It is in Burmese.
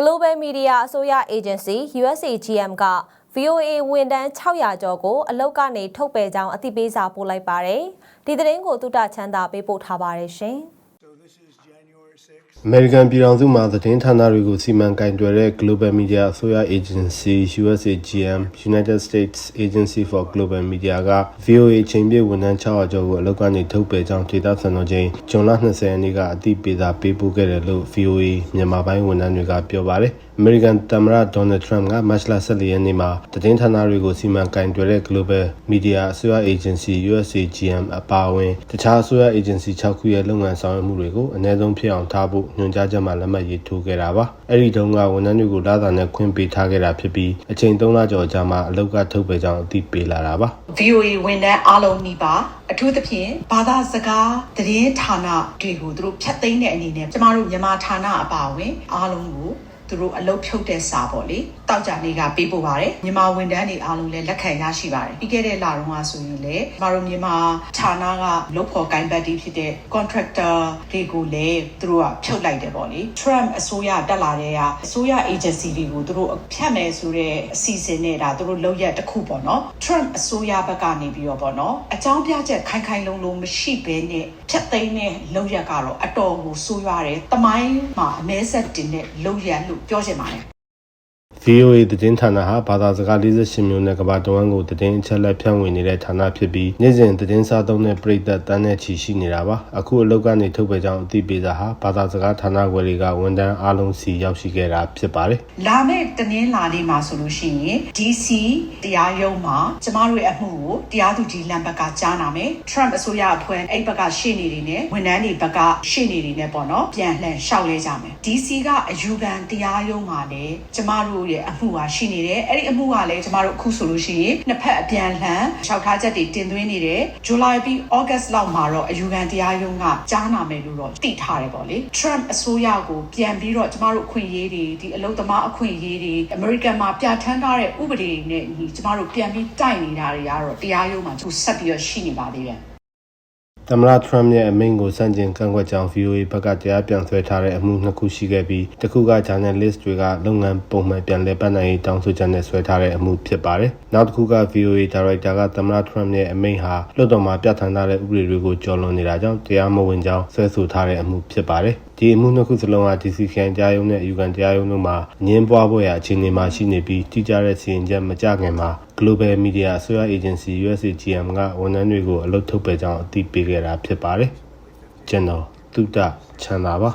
Global Media အစိုးရ Agency USAGM က VOA ဝန်ထမ်း600ကျော်ကိုအလုတ်ကနေထုတ်ပယ်ကြောင်းအသိပေးစာပို့လိုက်ပါတယ်။ဒီသတင်းကိုတုတချမ်းသာပေးပို့ထားပါတယ်ရှင်။ So this is January 6th. အမေရိကန်ပြည်ထောင်စုမှာသတင်းဌာနတွေကိုစီမံကင်တွယ်တဲ့ Global Media အစိုးရ Agency USAGM United States Agency for Global Media က VOA ချိန်ပြည့်ဝန်ထမ်း600ကျော်ကိုအလုပ်ကနေထုတ်ပယ်ကြောင်းဒေသစံတော်ချိန်ဇွန်လ20ရက်နေ့ကအသိပေးစာပေးပို့ခဲ့တယ်လို့ VOA မြန်မာပိုင်းဝန်ထမ်းတွေကပြောပါတယ်။ American သမ္မတ Donald Trump ကမတ်လ14ရက်နေ့မှာသတင်းဌာနတွေကိုစီမံကင်တွယ်တဲ့ Global Media အစိုးရ Agency USAGM အပါအဝင်တခြားအစိုးရ agency 6ခုရဲ့လုပ်ငန်းဆောင်ရွက်မှုတွေကိုအ ਨੇ ဆုံးဖြစ်အောင်ထားဖို့ညွှန်ကြားချက်မှလက်မှတ်ရေးထိုးခဲ့တာပါ။အဲ့ဒီတုန်းကဝန်ထမ်းတွေကိုလာသာနဲ့ခွင့်ပေးထားခဲ့တာဖြစ်ပြီးအချိန်3လကျော်ကြာမှအလုပ်ကထုတ်ပယ်ကြောင်းအသိပေးလာတာပါ။ VOA ဝန်ထမ်းအားလုံးနှိပါအထူးသဖြင့်ဘာသာစကားသတင်းဌာနတွေကိုသူတို့ဖျက်သိမ်းတဲ့အနေနဲ့ကျမတို့မြန်မာဌာနအပါအဝင်အားလုံးကို သူတို့အလုပ်ဖြုတ်တဲ့စာပေါ့လေတောက်ကြနေကပေးပို့ပါတယ်မြန်မာဝန်ထမ်းတွေအားလုံးလည်းလက်ခံရရှိပါတယ်ပြီးခဲ့တဲ့လတုန်းကဆိုရင်လည်းကျမတို့မြန်မာဌာနကလုပ်ဖို့ကိုင်းပတ်တီးဖြစ်တဲ့ contractor တွေကိုလည်းသူတို့ကဖြုတ်လိုက်တယ်ပေါ့လေ Trump အစိုးရတက်လာတဲ့ကအစိုးရ agency တွေကိုသူတို့ဖြတ်မယ်ဆိုတဲ့အစီအစဉ်နဲ့ဒါသူတို့လုပ်ရက်တစ်ခုပေါ့နော် Trump အစိုးရဘက်ကနေပြီးတော့ပေါ့နော်အကြောင်းပြချက်ခိုင်ခိုင်လုံလုံမရှိဘဲနဲ့ဖြတ်သိမ်းတဲ့လုပ်ရက်ကတော့အတော်ကိုဆိုးရွားတယ်တမိုင်းမှာအမဲဆက်တင်တဲ့လုပ်ရက်လို့ပြောချင်ပါတယ် VOA သတင်းဌာနဟာဘာသာစကား48မျိုးနဲ့ကမ္ဘာတဝန်းကိုသတင်းအချက်အလက်ဖြန့်ဝေနေတဲ့ဌာနဖြစ်ပြီးနေ့စဉ်သတင်းစာသုံးတဲ့ပြည်သက်တန်းနဲ့ချီရှိနေတာပါအခုအလုပ်ကနေထုတ်ပယ်ကြောင်းအသိပေးစာဟာဘာသာစကားဌာနခွဲတွေကဝန်ထမ်းအားလုံးစီရောက်ရှိခဲ့တာဖြစ်ပါတယ်လာမယ့်တနင်္လာနေ့မှာဆိုလို့ရှိရင် DC တရားရုံးမှာကျမတို့ရဲ့အမှုကိုတရားသူကြီးလမ်းဘက်ကကြားနာမယ် Trump အစိုးရအဖွဲ့အဲ့ဘက်ကရှေ့နေတွေနဲ့ဝန်ထမ်းတွေဘက်ကရှေ့နေတွေနဲ့ပေါ့နော်ပြန်လှန်ရှောက်လဲကြမယ် DC ကအယူခံတရားရုံးမှာလည်းကျမတို့ရဲ့အမှုဟာရှိနေတယ်အဲ့ဒီအမှုကလည်းကျမတို့အခုဆိုလို့ရှိရင်နှစ်ဖက်အပြန်လှန်ရှောက်ထားချက်တွေတင်သွင်းနေတယ် July ပြီး August လောက်မှာတော့အယူခံတရားရုံးကကြားနာမယ်လို့တော့သိထားတယ်ပေါ့လေ Trump အစိုးရကိုပြန်ပြီးတော့ကျမတို့အခွင့်အရေးတွေဒီအလုပ်သမားအခွင့်အရေးတွေ American မှာပြဋ္ဌာန်းထားတဲ့ဥပဒေတွေနဲ့ညီကျမတို့ပြန်ပြီးတိုက်နေတာတွေကတော့တရားရုံးမှာသူဆက်ပြီးတော့ရှိနေပါသေးတယ် သမ္မတထရမ့်ရဲ့အမိန့်ကိုစန့်ကျင်ကန့်ကွက်ကြောင်း VOA ဘက်ကတရားပြန်ဆွဲထားတဲ့အမှုနှစ်ခုရှိခဲ့ပြီးတစ်ခုက journalist တွေကလုပ်ငန်းပုံမှန်ပြန်လည်ပတ်နိုင်ရေးတောင်းဆိုချက်နဲ့ဆွဲထားတဲ့အမှုဖြစ်ပါတယ်။နောက်တစ်ခုက VOA ဒါရိုက်တာကသမ္မတထရမ့်ရဲ့အမိန့်ဟာလွှတ်တော်မှာပြဋ္ဌာန်းထားတဲ့ဥပဒေတွေကိုကျော်လွန်နေတာကြောင့်တရားမဝင်ကြောင်းဆွဲဆိုထားတဲ့အမှုဖြစ်ပါတယ်။ဒီအမှုနှစ်ခုစလုံးဟာ DC ခရိုင်တရားရုံးနဲ့ယူကန်တရားရုံးတို့မှာငင်းပွားပွဲရာအခြေအနေမှာရှိနေပြီးတိကျတဲ့စီရင်ချက်မကြခင်မှာ Global Media အစိုးရ Agency USAGM ကဝန်ထမ်းတွေကိုအလုပ်ထုတ်ပယ်ကြောင်းအသိပေးခဲ့တာဖြစ်ပါတယ်။ကျွန်တော်သုတချမ်းသာပါ